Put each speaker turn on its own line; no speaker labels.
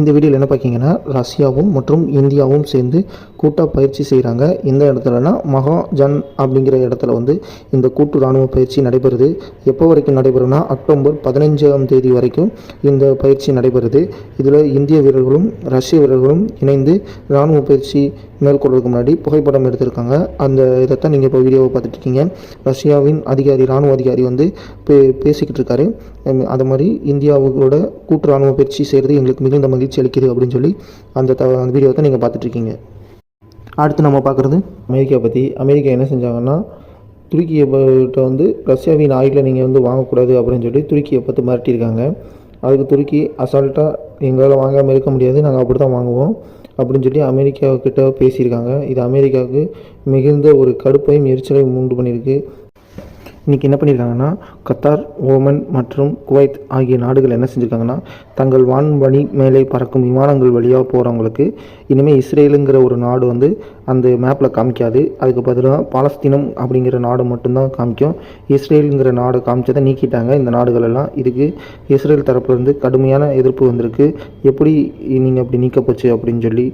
இந்த வீடியோவில் என்ன பார்க்கிங்கன்னா ரஷ்யாவும் மற்றும் இந்தியாவும் சேர்ந்து கூட்டாக பயிற்சி செய்கிறாங்க இந்த இடத்துலனா மகாஜன் அப்படிங்கிற இடத்துல வந்து இந்த கூட்டு இராணுவ பயிற்சி நடைபெறுது. எப்போ வரைக்கும் நடைபெறும்னா அக்டோபர் பதினைஞ்சாம் தேதி வரைக்கும் இந்த பயிற்சி நடைபெறுது. இதில் இந்திய வீரர்களும் ரஷ்ய வீரர்களும் இணைந்து இராணுவ பயிற்சி மேற்கொள்வதற்கு முன்னாடி புகைப்படம் எடுத்திருக்காங்க. அந்த இதைத்தான் நீங்கள் இப்போ வீடியோவை பார்த்துட்டு இருக்கீங்க. ரஷ்யாவின் அதிகாரி இராணுவ அதிகாரி வந்து பே பேசிக்கிட்டு இருக்காரு. அது மாதிரி இந்தியாவோட கூட்டு இராணுவ பயிற்சி செய்கிறது எங்களுக்கு மிகுந்த மகிழ்ச்சி அளிக்குது அப்படின்னு சொல்லி அந்த த அந்த வீடியோவை தான் நீங்கள் பார்த்துட்டு இருக்கீங்க. அடுத்து நம்ம பார்க்குறது அமெரிக்கா பற்றி அமெரிக்கா என்ன செஞ்சாங்கன்னா துருக்கியை வந்து ரஷ்யாவின் ஆயிலை நீங்கள் வந்து வாங்கக்கூடாது அப்படின்னு சொல்லி துருக்கியை பார்த்து மிரட்டியிருக்காங்க. அதுக்கு துருக்கி அசால்ட்டாக எங்களால் வாங்காமல் இருக்க முடியாது. நாங்கள் அப்படி தான் வாங்குவோம். அப்படின்னு சொல்லி அமெரிக்கா கிட்ட பேசியிருக்காங்க. இது அமெரிக்காவுக்கு மிகுந்த ஒரு கடுப்பையும் எரிச்சலையும் உண்டு பண்ணியிருக்கு. இன்றைக்கி என்ன பண்ணியிருக்காங்கன்னா கத்தார் ஓமன் மற்றும் குவைத் ஆகிய நாடுகள் என்ன செஞ்சுருக்காங்கன்னா தங்கள் வான்வழி மேலே பறக்கும் விமானங்கள் வழியாக போகிறவங்களுக்கு இனிமேல் இஸ்ரேலுங்கிற ஒரு நாடு வந்து அந்த மேப்பில் காமிக்காது. அதுக்கு பதிலாக பாலஸ்தீனம் அப்படிங்கிற நாடு மட்டும்தான் காமிக்கும். இஸ்ரேலுங்கிற நாடு காமிச்சதை நீக்கிட்டாங்க இந்த நாடுகள் எல்லாம். இதுக்கு இஸ்ரேல் தரப்புலேருந்து கடுமையான எதிர்ப்பு வந்திருக்கு. எப்படி நீங்கள் அப்படி நீக்கப்போச்சு அப்படின்னு சொல்லி